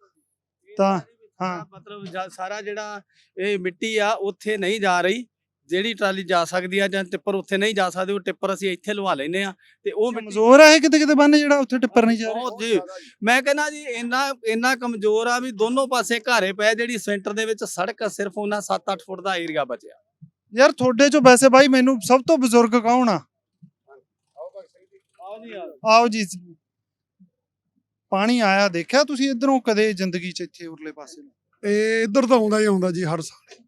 ਤਾਂ ਹਾਂ। ਮਤਲਬ ਸਾਰਾ ਜਿਹੜਾ ਇਹ ਮਿੱਟੀ ਆ ਉੱਥੇ ਨਹੀਂ ਜਾ ਰਹੀ। ਜਿਹੜੀ ਟਰਾਲੀ ਜਾ ਸਕਦੀ ਆ ਜਾਂ ਟਿੱਪਰ ਉੱਥੇ ਨਹੀਂ ਜਾ ਸਕਦੇ ਉਹ ਟਿੱਪਰ ਅਸੀਂ ਇੱਥੇ ਲਵਾ ਲੈਨੇ ਆ ਤੇ ਉਹ ਕਮਜ਼ੋਰ ਆ ਇਹ ਕਿਤੇ ਕਿਤੇ ਬੰਨ ਜਿਹੜਾ ਉੱਥੇ ਟਿੱਪਰ ਨਹੀਂ ਜਾ ਰਿਹਾ? ਬਹੁਤ ਜੀ। ਮੈਂ ਕਹਿੰਦਾ ਜੀ ਇੰਨਾ ਇੰਨਾ ਕਮਜ਼ੋਰ ਆ ਵੀ ਦੋਨੋਂ ਪਾਸੇ ਘਾਰੇ ਪਏ ਜਿਹੜੀ ਸੈਂਟਰ ਦੇ ਵਿੱਚ ਸੜਕ ਆ, ਸਿਰਫ ਉਹਨਾਂ 7-8 ਫੁੱਟ ਦਾ ਏਰੀਆ ਬਚਿਆ। ਯਾਰ ਤੁਹਾਡੇ ਚੋਂ ਵੈਸੇ ਬਾਈ ਮੈਨੂੰ ਸਭ ਤੋਂ ਬਜ਼ੁਰਗ ਕੌਣ ਆ? ਆਓ ਜੀ। ਪਾਣੀ ਆਇਆ ਦੇਖਿਆ ਤੁਸੀਂ ਇਧਰੋਂ ਕਦੇ ਜ਼ਿੰਦਗੀ 'ਚ ਇੱਥੇ ਉਰਲੇ ਪਾਸੇ? ਨੂੰ? ਇਹ ਇੱਧਰ ਤਾਂ ਆਉਂਦਾ ਹੀ ਆਉਂਦਾ ਜੀ ਹਰ ਸਾਲ।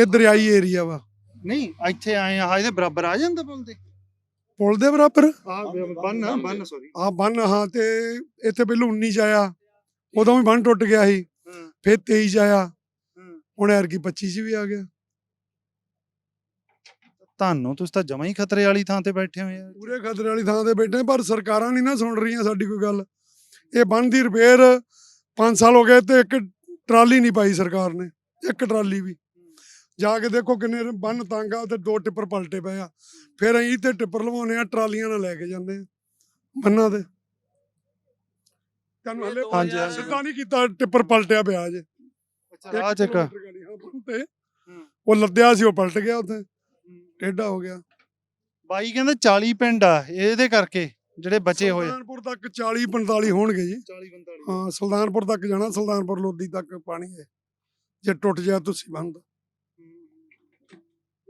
ਇਹ ਦਰਿਆਈ ਏਰੀਆ ਵਾ। ਨਹੀਂ ਇੱਥੇ ਆਏ ਆ ਇਹਦੇ ਬਰਾਬਰ ਆ ਜਾਂਦਾ ਪੁੱਲ ਦੇ। ਪੁਲ ਦੇ ਬਰਾਬਰ? ਆ ਬੰਨ ਬੰਨ ਸੌਰੀ ਆ ਬੰਨ ਹਾਂ ਤੇ ਇੱਥੇ ਪਹਿਲਾਂ 19 ਚ ਆਇਆ। ਉਦੋਂ ਵੀ ਬੰਨ ਟੁੱਟ ਗਿਆ ਸੀ। ਫਿਰ 23 ਚ ਆਇਆ। ਹੁਣ ਐਰਕੀ 25 ਚ ਵੀ ਆ ਗਿਆ। ਤੁਹਾਨੂੰ ਤੁਸੀਂ ਤਾਂ ਜਮਾ ਹੀ ਖਤਰੇ ਵਾਲੀ ਥਾਂ ਤੇ ਬੈਠੇ ਹੋਏ ਆ। ਪੂਰੇ ਖਤਰੇ ਵਾਲੀ ਥਾਂ ਤੇ ਬੈਠੇ ਪਰ ਸਰਕਾਰਾਂ ਨਹੀਂ ਨਾ ਸੁਣ ਰਹੀਆਂ ਸਾਡੀ ਕੋਈ ਗੱਲ। ਇਹ ਬੰਨ ਦੀ ਰਿਪੇਅਰ 5 ਸਾਲ ਹੋ ਗਏ ਤੇ ਇੱਕ ਟਰਾਲੀ ਨਹੀਂ ਪਾਈ ਸਰਕਾਰ ਨੇ। ਇੱਕ ਟਰਾਲੀ ਵੀ। ਜਾ ਕੇ ਦੇਖੋ ਕਿੰਨੇ ਬੰਨ ਤੰਗ ਆ ਤੇ ਦੋ ਟਿੱਪਰ ਪਲਟੇ ਪਏ ਆ। ਫਿਰ ਅਸੀਂ ਤੇ ਟਿੱਪਰ ਲਵਾਉਨੇ ਆ ਟਰਾਲੀਆਂ ਨਾਲ ਲੈ ਕੇ ਜਾਂਦੇ ਆ ਬੰਨਾਂ ਤੇ। ਤੁਹਾਨੂੰ ਹਲੇ ਹਾਂਜੀ। ਸਿੱਧਾ ਨਹੀਂ ਕੀਤਾ ਟਿੱਪਰ ਪਲਟਿਆ ਪਿਆ ਜੇ। ਆ। ਚੱਕ ਤੇ। ਉਹ ਲੱਦਿਆ ਸੀ ਉਹ ਪਲਟ ਗਿਆ ਉੱਥੇ। ਟੇਢਾ ਹੋ ਗਿਆ। ਬਾਈ ਕਹਿੰਦੇ 40 ਪਿੰਡ ਆ ਇਹਦੇ ਕਰਕੇ ਜਿਹੜੇ ਬਚੇ ਹੋਏ। ਸੁਲਤਾਨਪੁਰ ਤੱਕ 40 45 ਹੋਣਗੇ ਜੀ। 40 45 ਹਾਂ ਸੁਲਤਾਨਪੁਰ ਤੱਕ ਜਾਣਾ ਸੁਲਤਾਨਪੁਰ ਲੋਧੀ ਤੱਕ ਪਾਣੀ ਹੈ। ਜੇ ਟੁੱਟ ਜਾ ਤੁਸੀਂ ਬੰਦ।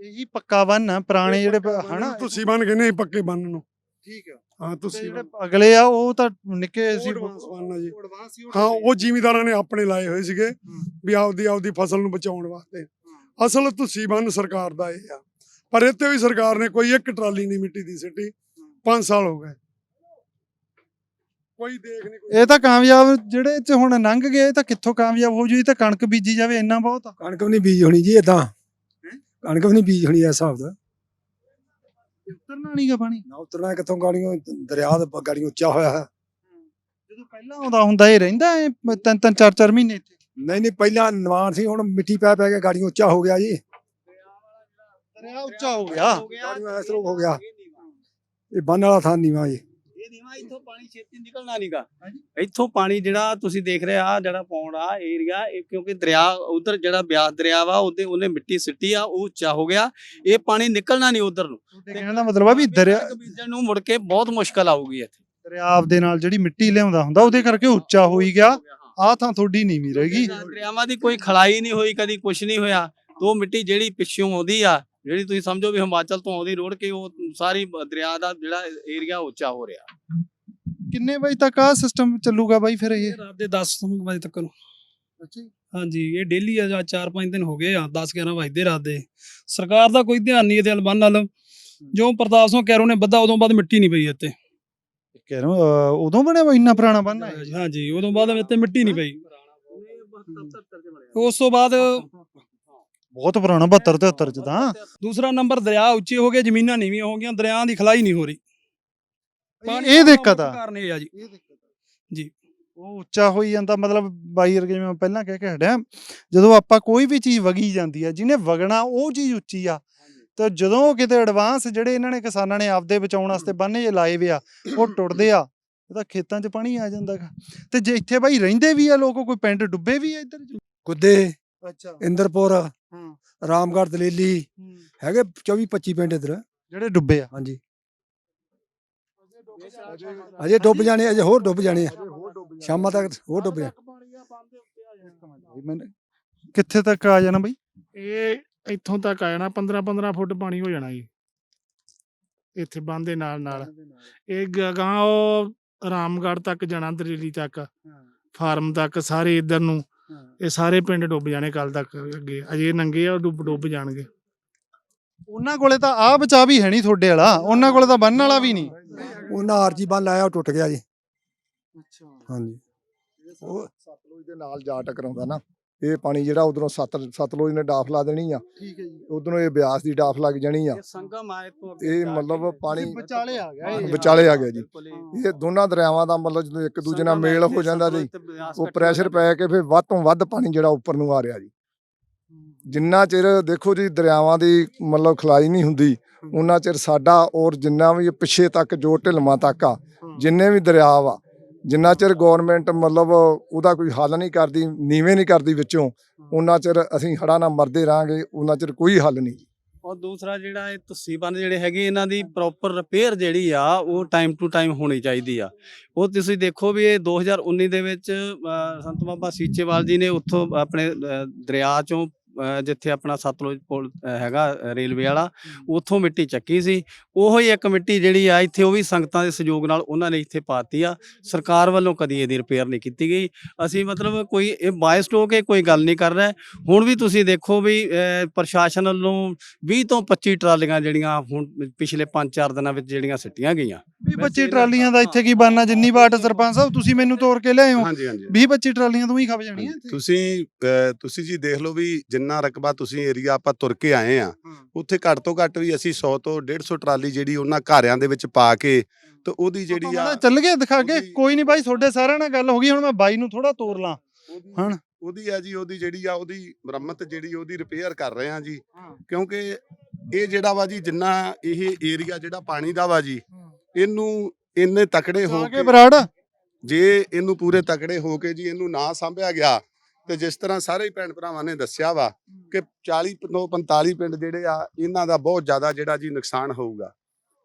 ਇਹੀ ਪੱਕਾ ਬੰਨ ਆ ਪੁਰਾਣੇ ਜਿਹੜੇ ਹਨਾ? ਤੁਸੀਂ ਬੰਨ ਕਹਿੰਦੇ ਸੀ ਪੱਕੇ ਬੰਨ ਨੂੰ। ਠੀਕ ਆ। ਹਾਂ ਤੇ ਤੁਸੀਂ ਜਿਹੜੇ ਅਗਲੇ ਆ ਉਹ ਤਾਂ ਨਿੱਕੇ ਸੀ ਐਡਵਾਂਸ ਬੰਨ ਆ ਜੀ। ਐਡਵਾਂਸ ਸੀ ਹਾਂ ਉਹ ਜ਼ਿਮੀਦਾਰਾਂ ਨੇ ਆਪਣੇ ਲਾਏ ਹੋਏ ਸੀਗੇ ਵੀ ਆਪਦੀ ਆਪਦੀ ਫਸਲ ਨੂੰ ਬਚਾਉਣ ਵਾਸਤੇ। ਅਸਲ ਤੁਸੀਂ ਬੰਨ ਸਰਕਾਰ ਦਾ ਇਹ ਆ। ਪਰ ਇੱਥੇ ਵੀ ਸਰਕਾਰ ਨੇ ਕੋਈ ਇੱਕ ਟਰਾਲੀ ਨਹੀਂ ਮਿੱਟੀ ਦੀ ਸਿੱਟੀ। 5 ਸਾਲ ਹੋ ਗਏ। ਕੋਈ ਦੇਖ ਨਹੀਂ ਕੋਈ ਇਹ ਤਾਂ ਕਾਮਯਾਬ ਜਿਹੜੇ ਚ ਹੁਣ ਲੰਘ ਗਏ ਇਹ ਤਾਂ ਕਿੱਥੋਂ ਕਾਮਯਾਬ ਹੋ ਜੂ? ਇਹ ਤਾਂ ਕਣਕ ਬੀਜੀ ਜਾਵੇ ਇੰਨਾ ਬਹੁਤ ਆ। ਕਣਕ ਵੀ ਨਹੀਂ ਬੀਜ ਹੋਣੀ ਜੀ ਇਦਾਂ ਕਣਕ ਵੀ ਨਹੀਂ ਬੀਜ ਹੋਣੀ ਇਸ ਹਿਸਾਬ ਦਾ ਉਤਰਨਾ ਨਹੀਂਗਾ ਪਾਣੀ? ਨਾ ਉਤਰਨਾ ਕਿੱਥੋਂ ਗਾੜੀਆਂ ਦਰਿਆ ਦਾ ਗਾੜੀਆਂ ਉੱਚਾ ਹੋਇਆ ਹੈ। ਜਦੋਂ ਪਹਿਲਾਂ ਆਉਂਦਾ ਹੁੰਦਾ ਇਹ ਰਹਿੰਦਾ ਇਹ ਤਿੰਨ ਤਿੰਨ ਚਾਰ ਚਾਰ ਮਹੀਨੇ ਇੱਥੇ? ਨਹੀਂ ਨਹੀਂ ਪਹਿਲਾਂ ਨਿਵਾਨ ਸੀ ਹੁਣ ਮਿੱਟੀ ਪੈ ਪੈ ਕੇ ਗਾੜੀਆਂ ਉੱਚਾ ਹੋ ਗਿਆ ਜੀ। ਦਰਿਆ ਉੱਚਾ ਹੋ ਗਿਆ। ਗਾੜੀਆਂ ਇਸ ਤਰ੍ਹਾਂ ਹੋ ਗਿਆ। ਇਹ ਬੰਨ ਵਾਲਾ ਥਾਂ ਨੀਵਾ ਜੀ। ਇਹ ਨੀਵਾ ਇੱਥੋਂ ਪਾਣੀ ਛੇਤੀ ਨਿਕਲਣਾ ਨਹੀਂਗਾ ਇੱਥੋਂ ਪਾਣੀ ਜਿਹੜਾ ਤੁਸੀਂ ਦੇਖ ਰਹੇ ਆ ਜਿਹੜਾ ਪੌਂਡ ਆ ਏਰੀਆ ਇਹ ਕਿਉਂਕਿ ਦਰਿਆ ਉਧਰ ਜਿਹੜਾ ਬਿਆਸ ਦਰਿਆ ਵਾ ਉਹਦੇ ਉਹਨੇ ਮਿੱਟੀ ਸਿੱਟੀ ਆ ਉਹ ਉੱਚਾ ਹੋ ਗਿਆ। ਇਹ ਪਾਣੀ ਨਿਕਲਣਾ ਨਹੀਂ ਉਧਰ ਨੂੰ। ਕਹਿਣ ਦਾ ਮਤਲਬ ਆ ਵੀ ਦਰਿਆ ਬੀਜਣ ਨੂੰ ਮੁੜ ਕੇ ਬਹੁਤ ਮੁਸ਼ਕਲ ਆਊਗੀ ਇੱਥੇ। ਦਰਿਆ ਦੇ ਨਾਲ ਜਿਹੜੀ ਮਿੱਟੀ ਲਿਆਉਂਦਾ ਹੁੰਦਾ ਉਹਦੇ ਕਰਕੇ ਉੱਚਾ ਹੋਈ ਗਿਆ। ਆਹ ਥਾਂ ਤੁਹਾਡੀ ਨੀਵੀਂ ਰਹੇਗੀ ਦਰਿਆਵਾਂ ਦੀ ਕੋਈ ਖਲਾਈ ਨਹੀਂ ਹੋਈ ਕਦੀ ਕੁਛ ਨਹੀਂ ਹੋਇਆ। ਤੇ ਉਹ ਮਿੱਟੀ ਜਿਹੜੀ ਪਿੱਛੋਂ ਆਉਂਦੀ ਆ ਜਿਹੜੀ ਤੁਸੀਂ ਸਮਝੋ ਵੀ ਹਿਮਾਚਲ ਤੋਂ ਆਉਂਦੀ ਰੋੜ ਕੇ ਉਹ ਸਾਰੀ ਦਰਿਆ ਦਾ ਜਿਹੜਾ ਏਰੀਆ ਉੱਚਾ ਹੋ ਰਿਹਾ। ਕਿੰਨੇ ਵਜੇ ਤੱਕ ਆ ਸਿਸਟਮ ਚੱਲੂਗਾ ਬਾਈ ਫਿਰ ਇਹ? ਰਾਤ ਦੇ 10 ਵਜੇ ਤੱਕ। ਨੂੰ ਹਾਂਜੀ ਇਹ ਡੇਲੀ ਆ ਜਾਂ 4-5 ਦਿਨ ਹੋ ਗਏ ਆ 10-11 ਵਜੇ ਰਾਤ ਦੇ। ਸਰਕਾਰ ਦਾ ਕੋਈ ਧਿਆਨ ਨਹੀਂ ਇਹਦੇ ਵੱਲ ਬੰਨ ਨਾਲ ਜੋ ਪ੍ਰਤਾਪ ਸਿੰਘ ਕੈਰੋ ਨੇ ਬੱਧਾ ਉਦੋਂ ਬਾਅਦ ਮਿੱਟੀ ਨਹੀਂ ਪਈ ਇੱਥੇ। ਕਹਿ ਰਿਹਾ ਉਦੋਂ ਬਣਿਆ ਵਾ ਇੰਨਾ ਪੁਰਾਣਾ ਬੰਨ ਹੈ ਹਾਂਜੀ ਉਦੋਂ ਬਾਅਦ ਇੱਥੇ ਮਿੱਟੀ ਨਹੀਂ ਪਈ। ਉਸ ਤੋਂ ਬਾਅਦ ਬਹੁਤ ਪੁਰਾਣਾ 72 73 ਚ ਤਾਂ। ਦੂਸਰਾ ਨੰਬਰ ਦਰਿਆ ਉੱਚੇ ਹੋ ਗਏ ਜ਼ਮੀਨਾਂ ਨੀਵੀਆਂ ਹੋ ਗਈਆਂ ਦਰਿਆ ਦੀ ਖਲਾਈ ਨਹੀਂ ਹੋ ਰਹੀ। ਇਹ ਦਿੱਕਤ ਆ। ਕਾਰਨ ਇਹ ਆ ਜੀ। ਜੀ। ਉਹ ਉੱਚਾ ਹੋਈ ਜਾਂਦਾ ਮਤਲਬ ਬਾਈ ਵਰਗੇ ਜਿਵੇਂ ਮੈਂ ਪਹਿਲਾਂ ਕਹਿ ਕੇ ਹਟਿਆ ਜਦੋਂ ਆਪਾਂ ਕੋਈ ਵੀ ਚੀਜ਼ ਵਗੀ ਜਾਂਦੀ ਆ ਜਿਹਨੇ ਵਗਣਾ ਉਹ ਚੀਜ਼ ਉੱਚੀ ਆ। ਤੇ ਜਦੋਂ ਕਿਤੇ ਐਡਵਾਂਸ ਜਿਹੜੇ ਇਹਨਾਂ ਨੇ ਕਿਸਾਨਾਂ ਨੇ ਆਪਦੇ ਬਚਾਉਣ ਵਾਸਤੇ ਬੰਨੇ ਜੇ ਲਾਏ ਵੇ ਆ ਉਹ ਟੁੱਟਦੇ ਆ ਇਹ ਤਾਂ ਖੇਤਾਂ 'ਚ ਪਾਣੀ ਆ ਜਾਂਦਾ ਗਾ। ਤੇ ਜੇ ਇੱਥੇ ਬਾਈ ਰਹਿੰਦੇ ਵੀ ਆ ਲੋਕ ਕੋਈ ਪਿੰਡ ਡੁੱਬੇ ਵੀ ਆ ਇੱਧਰ ਗੁੱਦੇ ਅੱਛਾ। ਇੰਦਰਪੁਰ ਹਾਂ। ਰਾਮਗੜ੍ਹ ਦਲੇਲੀ ਹੈਗੇ 24 25 ਪਿੰਡ ਇੱਧਰ। ਜਿਹੜੇ ਡੁੱਬੇ ਆ। ਹਾਂਜੀ। ਅਜੇ ਡੁੱਬ ਜਾਣੇ ਅਜੇ ਹੋਰ ਡੁੱਬ ਜਾਣੇ ਆ। ਸ਼ਾਮਾਂ ਤੱਕ ਹੋਰ ਡੁੱਬ ਜਾਣੇ ਕਿੱਥੇ ਤੱਕ ਆ ਜਾਣਾ ਬਾਈ? ਇਹ ਇੱਥੋਂ ਤੱਕ ਆ ਜਾਣਾ 15 15 ਫੁੱਟ ਪਾਣੀ ਹੋ ਜਾਣਾ ਜੀ। ਇੱਥੇ ਬੰਦ ਦੇ ਨਾਲ ਨਾਲ। ਇਹ ਗਾਂ ਉਹ ਰਾਮਗੜ੍ਹ ਤੱਕ ਜਾਣਾ ਦਰੇਲੀ ਤੱਕ। ਫਾਰਮ ਤੱਕ ਸਾਰੇ ਇਧਰ ਨੂੰ। ਇਹ ਸਾਰੇ ਪਿੰਡ ਡੁੱਬ ਜਾਣੇ ਕੱਲ ਤੱਕ ਅੱਗੇ। ਅਜੇ ਨੰਗੇ ਆ ਉਹ ਡੁੱਬ ਡੁੱਬ ਜਾਣਗੇ। ਉਹਨਾਂ ਕੋਲੇ ਤਾਂ ਆ ਬਚਾ ਵੀ ਹੈ ਨਹੀਂ ਤੁਹਾਡੇ ਵਾਲਾ। ਉਹਨਾਂ ਕੋਲੇ ਤਾਂ ਬੰਨ ਵਾਲਾ ਵੀ ਨਹੀਂ। ਉਹਨਾਂ ਆਰਜੀ ਬੰਨ ਲਾਇਆ ਉਹ ਟੁੱਟ ਗਿਆ ਜੀ। ਅੱਛਾ। ਹਾਂਜੀ। ਉਹ ਸਤਲੁਜ ਦੇ ਨਾਲ ਜਾ ਟਕਰਾਉਂਦਾ ਨਾ। ਇਹ ਪਾਣੀ ਜਿਹੜਾ ਉਧਰੋਂ ਸਤ ਸਤਲੁਜ ਨੇ ਡਾਫ ਲਾ ਦੇਣੀ ਆ। ਠੀਕ ਹੈ ਜੀ। ਉਧਰੋਂ ਇਹ ਬਿਆਸ ਦੀ ਡਾਫ ਲੱਗ ਜਾਣੀ ਆ। ਇਹ ਸੰਗਮ ਆ ਇੱਥੋਂ ਇਹ ਮਤਲਬ ਪਾਣੀ ਵਿਚਾਲੇ ਆ ਗਿਆ ਇਹ। ਵਿਚਾਲੇ ਆ ਗਿਆ ਜੀ। ਇਹ ਦੋਨਾਂ ਦਰਿਆਵਾਂ ਦਾ ਮਤਲਬ ਜਦੋਂ ਇੱਕ ਦੂਜੇ ਨਾਲ ਮੇਲ ਹੋ ਜਾਂਦਾ ਜੀ ਉਹ ਪ੍ਰੈਸ਼ਰ ਪੈ ਕੇ ਫਿਰ ਵੱਧ ਤੋਂ ਵੱਧ ਪਾਣੀ ਜਿਹੜਾ ਉੱਪਰ ਨੂੰ ਆ ਰਿਹਾ ਜੀ। ਜਿੰਨਾ ਚਿਰ ਦੇਖੋ ਜੀ ਦਰਿਆਵਾਂ ਦੀ ਮਤਲਬ ਖਲਾਈ ਨਹੀਂ ਹੁੰਦੀ ਉਹਨਾਂ ਚਿਰ ਸਾਡਾ ਔਰ ਜਿੰਨਾ ਵੀ ਪਿੱਛੇ ਤੱਕ ਜੋ ਢਿਲਮਾਂ ਤੱਕ ਆ ਜਿੰਨੇ ਵੀ ਦਰਿਆ ਵਾ ਜਿੰਨਾ ਚਿਰ ਗਵਰਨਮੈਂਟ ਮਤਲਬ ਉਹਦਾ ਕੋਈ ਹੱਲ ਨਹੀਂ ਕਰਦੀ ਨੀਵੇਂ ਨਹੀਂ ਕਰਦੀ ਵਿੱਚੋਂ ਉਹਨਾਂ ਚਿਰ ਅਸੀਂ ਹੜ੍ਹਾਂ ਨਾਲ ਮਰਦੇ ਰਾਂਗੇ ਉਹਨਾਂ ਚਿਰ ਕੋਈ ਹੱਲ ਨਹੀਂ ਔਰ ਦੂਸਰਾ ਜਿਹੜਾ ਇਹ ਤੁਸੀਂ ਬੰਨ ਜਿਹੜੇ ਹੈਗੇ ਇਹਨਾਂ ਦੀ ਪ੍ਰੋਪਰ ਰਿਪੇਅਰ ਜਿਹੜੀ ਆ ਉਹ ਟਾਈਮ ਟੂ ਟਾਈਮ ਹੋਣੀ ਚਾਹੀਦੀ ਆ। ਉਹ ਤੁਸੀਂ ਦੇਖੋ ਵੀ ਇਹ 2019 ਦੇ ਵਿੱਚ ਸੰਤ ਬਾਬਾ ਸੀਚੇਵਾਲ ਜੀ ਨੇ ਉੱਥੋਂ ਆਪਣੇ ਦਰਿਆ ਚੋਂ ਜਿੱਥੇ ਆਪਣਾ ਸਤਲੁਜ ਪੁਲ ਹੈਗਾ ਰੇਲਵੇ ਵਾਲਾ ਉੱਥੋਂ ਮਿੱਟੀ ਚੱਕੀ ਸੀ। ਉਹੋ ਹੀ ਇੱਕ ਮਿੱਟੀ ਜਿਹੜੀ ਆ ਇੱਥੇ ਉਹ ਵੀ ਸੰਗਤਾਂ ਦੇ ਸਹਿਯੋਗ ਨਾਲ ਉਹਨਾਂ ਨੇ ਇੱਥੇ ਪਾਤੀ ਆ। ਸਰਕਾਰ ਵੱਲੋਂ ਕਦੀ ਇਹਦੀ ਰਿਪੇਅਰ ਨਹੀਂ ਕੀਤੀ ਗਈ। ਅਸੀਂ ਮਤਲਬ ਕੋਈ ਇਹ ਬਾਇਸ ਹੋ ਕੇ ਕੋਈ ਗੱਲ ਨਹੀਂ ਕਰ ਰਿਹਾ। ਹੁਣ ਵੀ ਤੁਸੀਂ ਦੇਖੋ ਵੀ ਪ੍ਰਸ਼ਾਸਨ ਵੱਲੋਂ 20 ਤੋਂ 25 ਟਰਾਲੀਆਂ ਜਿਹੜੀਆਂ ਹੁਣ ਪਿਛਲੇ 5-4 ਦਿਨਾਂ ਵਿੱਚ ਜਿਹੜੀਆਂ ਸਿੱਟੀਆਂ ਗਈਆਂ। ਵੀਹ ਵੈਸੇ 25 ਇਹਨਾਂ- ਟਰਾਲੀਆਂ ਦਾ ਇੱਥੇ ਕੀ ਬਣਨਾ? ਜਿੰਨੀ ਵਾਟ ਸਰਪੰਚ ਸਾਹਿਬ ਤੁਸੀਂ ਮੈਨੂੰ ਤੋਰ ਕੇ ਲਿਆਏ ਹੋ। ਹਾਂਜੀ ਹਾਂਜੀ। 20 25 ਟਰਾਲੀਆਂ ਤੋਂ ਹੀ ਖਪ ਜਾਣੀਆਂ ਇੱਥੇ। ਤੁਸੀਂ ਤੁਸੀਂ ਜੀ ਦੇਖ ਲਓ ਵੀ ਜਿੰਨਾ ਰਕਬਾ ਤੁਸੀਂ ਏਰੀਆ ਆਪਾਂ ਤੁਰ ਕੇ ਆਏ ਆ ਉੱਥੇ ਘੱਟ ਤੋਂ ਘੱਟ ਵੀ ਅਸੀਂ 100 ਤੋਂ 150 ਟਰਾਲੀ ਜਿਹੜੀ ਉਹਨਾਂ ਘਰਿਆਂ ਦੇ ਵਿੱਚ ਪਾ ਕੇ ਤੇ ਉਹਦੀ ਜਿਹੜੀ ਆ ਚੱਲ ਗਏ ਦਿਖਾ ਕੇ ਕੋਈ ਨਹੀਂ ਬਾਈ ਤੁਹਾਡੇ ਸਾਰਿਆਂ ਨਾਲ ਗੱਲ ਹੋ ਗਈ ਹੁਣ ਮੈਂ ਬਾਈ ਨੂੰ ਥੋੜਾ ਤੋਰ ਲਾਂ। ਹਣ। ਉਹਦੀ ਆ ਜੀ ਉਹਦੀ ਜਿਹੜੀ ਆ ਉਹਦੀ ਮੁਰੰਮਤ ਜਿਹੜੀ ਉਹਦੀ ਰਿਪੇਅਰ ਕਰ ਰਹੇ ਆ ਜੀ। ਕਿਉਂਕਿ ਇਹ ਜਿਹੜਾ ਵਾ ਜੀ ਜਿੰਨਾ ਇਹ ਏਰੀਆ ਜਿਹੜਾ ਪਾਣੀ ਦਾ ਵਾ ਜੀ ਇਹਨੂੰ ਇੰਨੇ ਤਕੜੇ ਹੋ ਕੇ ਕੇ ਬਰਾੜ। ਜੇ ਇਹਨੂੰ ਪੂਰੇ ਤਕੜੇ ਹੋ ਕੇ ਜੀ ਇਹਨੂੰ ਨਾ ਸੰਭਿਆ ਗਿਆ ਤੇ ਜਿਸ ਤਰ੍ਹਾਂ ਸਾਰੇ ਹੀ ਭੈਣ ਭਰਾਵਾਂ ਨੇ ਦੱਸਿਆ ਵਾ ਕਿ 40 ਤੋਂ 45 ਪਿੰਡ ਜਿਹੜੇ ਆ ਇਹਨਾਂ ਦਾ ਬਹੁਤ ਜ਼ਿਆਦਾ ਜਿਹੜਾ ਜੀ ਨੁਕਸਾਨ ਹੋਊਗਾ।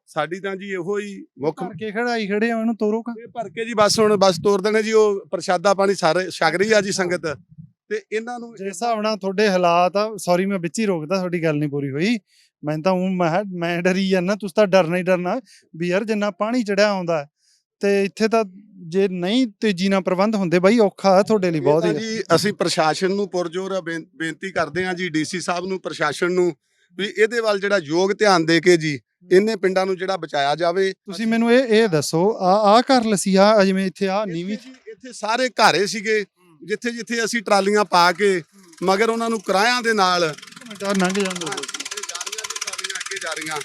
ਸਾਡੀ ਤਾਂ ਜੀ ਇਹੋ ਹੀ ਮੁੱਖ ਭਰ ਕੇ ਖੜਾਈ ਖੜੇ ਆ ਇਹਨੂੰ ਤੋਰੋ ਕਾ। ਇਹ ਭਰ ਕੇ ਜੀ ਬਸ ਹੁਣ ਬਸ ਤੋਰ ਦੇਣੇ ਜੀ ਉਹ ਪ੍ਰਸ਼ਾਦਾ ਪਾਣੀ ਸਾਰੇ ਛਕ ਰਹੀ ਆ ਜੀ ਸੰਗਤ। ਤੇ ਇਹਨਾਂ ਨੂੰ ਜਿਸ ਹਿਸਾਬ ਨਾਲ ਤੁਹਾਡੇ ਹਾਲਾਤ ਆ ਸੌਰੀ ਮੈਂ ਵਿੱਚ ਹੀ ਰੋਕਦਾ ਤੁਹਾਡੀ ਗੱਲ ਨਹੀਂ ਪੂਰੀ ਹੋਈ। ਮੈਂ ਤਾਂ ਉਹ ਮੈਂ ਮੈਂ ਡਰੀ ਜਾਂਦਾ ਤੁਸੀਂ ਤਾਂ ਡਰਨਾ ਹੀ ਡਰਨਾ ਵੀ ਯਾਰ ਜਿੰਨਾ ਪਾਣੀ ਚੜਿਆ ਆਉਂਦਾ ਤੇ ਇੱਥੇ ਤਾਂ ਜੇ ਨਹੀਂ ਤੇਜ਼ੀ ਨਾਲ ਪ੍ਰਬੰਧ ਹੁੰਦੇ ਬਾਈ ਔਖਾ ਹੈ ਤੁਹਾਡੇ ਲਈ ਬਹੁਤ ਹੀ। ਜੀ ਅਸੀਂ ਪ੍ਰਸ਼ਾਸਨ ਨੂੰ ਪੁਰਜੋਰ ਬੇਨ- ਬੇਨਤੀ ਕਰਦੇ ਹਾਂ ਜੀ ਡੀਸੀ ਸਾਹਿਬ ਨੂੰ ਪ੍ਰਸ਼ਾਸਨ ਨੂੰ ਵੀ ਇਹਦੇ ਵੱਲ ਜਿਹੜਾ ਯੋਗ ਧਿਆਨ ਦੇ ਕੇ ਜੀ ਇੰਨੇ ਪਿੰਡਾਂ ਨੂੰ ਜਿਹੜਾ ਬਚਾਇਆ ਜਾਵੇ। ਤੁਸੀਂ ਮੈਨੂੰ ਇਹ ਇਹ ਦੱਸੋ ਆ ਆ ਘਰ ਲਸੀ ਆ ਜਿਵੇਂ ਇੱਥੇ ਆ ਨੀਵੀਂ ਇੱਥੇ ਜੀ ਇੱਥੇ ਸਾਰੇ ਘਾਰੇ ਸੀਗੇ ਜਿੱਥੇ ਜਿੱਥੇ ਅਸੀਂ ਟਰਾਲੀਆਂ ਪਾ ਕੇ ਮਗਰ ਉਹਨਾਂ ਨੂੰ ਕਿਰਾਇਆਂ ਦੇ ਨਾਲ ਲੰਘ ਜਾਂਦੇ। ਜਾ ਰਹੀਆਂ ਜੀ ਟਰਾਲੀਆਂ ਅੱਗੇ ਜਾ ਰਹੀਆਂ।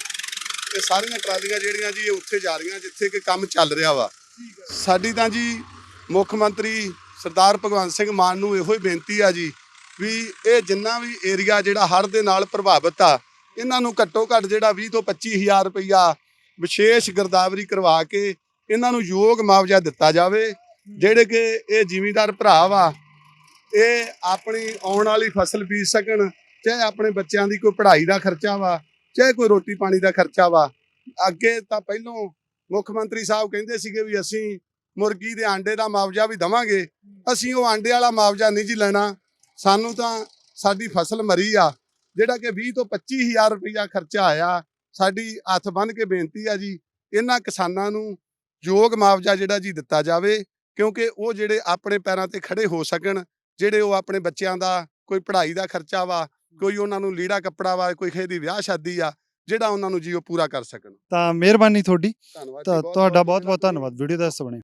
ਤੇ ਸਾਰੀਆਂ ਟਰਾਲੀਆਂ ਜਿਹੜੀਆਂ ਜੀ ਇਹ ਉੱਥੇ ਜਾ ਰਹੀਆਂ ਜਿੱਥੇ ਕਿ ਕੰਮ ਚੱਲ ਰਿਹਾ ਵਾ। ਸਾਡੀ ਤਾਂ ਜੀ ਮੁੱਖ ਮੰਤਰੀ ਸਰਦਾਰ ਭਗਵੰਤ ਸਿੰਘ ਮਾਨ ਨੂੰ ਇਹੋ ਹੀ ਬੇਨਤੀ ਆ ਜੀ ਵੀ ਇਹ ਜਿੰਨਾ ਵੀ ਏਰੀਆ ਜਿਹੜਾ ਹੜ੍ਹ ਦੇ ਨਾਲ ਪ੍ਰਭਾਵਿਤ ਆ, ਇਹਨਾਂ ਨੂੰ ਘੱਟੋ ਘੱਟ ਜਿਹੜਾ 20 ਤੋਂ 25000 ਰੁਪਈਆ ਵਿਸ਼ੇਸ਼ ਗਿਰਦਾਵਰੀ ਕਰਵਾ ਕੇ ਇਹਨਾਂ ਨੂੰ ਯੋਗ ਮੁਆਵਜ਼ਾ ਦਿੱਤਾ ਜਾਵੇ, ਜਿਹੜੇ ਕਿ ਇਹ ਜ਼ਿਮੀਂਦਾਰ ਭਰਾ ਵਾ, ਇਹ ਆਪਣੀ ਆਉਣ ਵਾਲੀ ਫਸਲ ਬੀਜ ਸਕਣ, ਚਾਹੇ ਆਪਣੇ ਬੱਚਿਆਂ ਦੀ ਕੋਈ ਪੜ੍ਹਾਈ ਦਾ ਖਰਚਾ ਵਾ ਚਾਹੇ ਕੋਈ ਰੋਟੀ ਪਾਣੀ ਦਾ ਖਰਚਾ ਵਾ। ਅੱਗੇ ਤਾਂ ਪਹਿਲੋਂ ਮੁੱਖ ਮੰਤਰੀ ਸਾਹਿਬ ਕਹਿੰਦੇ ਸੀਗੇ ਵੀ ਅਸੀਂ ਮੁਰਗੀ ਦੇ ਆਂਡੇ ਦਾ ਮੁਆਵਜ਼ਾ ਵੀ ਦਵਾਂਗੇ। ਅਸੀਂ ਉਹ ਆਂਡੇ ਵਾਲਾ ਮੁਆਵਜ਼ਾ ਨਹੀਂ ਜੀ ਲੈਣਾ। ਸਾਨੂੰ ਤਾਂ ਸਾਡੀ ਫਸਲ ਮਰੀ ਆ। ਜਿਹੜਾ ਕਿ 20 ਤੋਂ 25000 ਰੁਪਇਆ ਖਰਚਾ ਆਇਆ। ਸਾਡੀ ਹੱਥ ਬੰਨ ਕੇ ਬੇਨਤੀ ਆ ਜੀ, ਇਹਨਾਂ ਕਿਸਾਨਾਂ ਨੂੰ ਯੋਗ ਮੁਆਵਜ਼ਾ ਜਿਹੜਾ ਜੀ ਦਿੱਤਾ ਜਾਵੇ, ਕਿਉਂਕਿ ਉਹ ਜਿਹੜੇ ਆਪਣੇ ਪੈਰਾਂ ਤੇ ਖੜੇ ਹੋ ਸਕਣ, ਜਿਹੜੇ ਉਹ ਆਪਣੇ ਬੱਚਿਆਂ ਦਾ ਕੋਈ ਪੜ੍ਹਾਈ ਦਾ ਖਰਚਾ ਵਾ ਕੋਈ ਉਹਨਾਂ ਨੂੰ ਲੀੜਾ ਕੱਪੜਾ ਵਾ ਕੋਈ ਕਿਸੇ ਦੀ ਵਿਆਹ ਸ਼ਾਦੀ ਆ ਜਿਹੜਾ ਉਹਨਾਂ ਨੂੰ ਜੀ ਉਹ ਪੂਰਾ ਕਰ ਸਕਣ। ਤਾਂ ਮਿਹਰਬਾਨੀ ਤੁਹਾਡੀ। ਧੰਨਵਾਦ ਜੀ, ਤਾਂ ਤੁਹਾਡਾ ਬਹੁਤ ਬਹੁਤ ਧੰਨਵਾਦ ਵੀਡੀਓ ਦਾ ਹਿੱਸਾ ਬਣੇ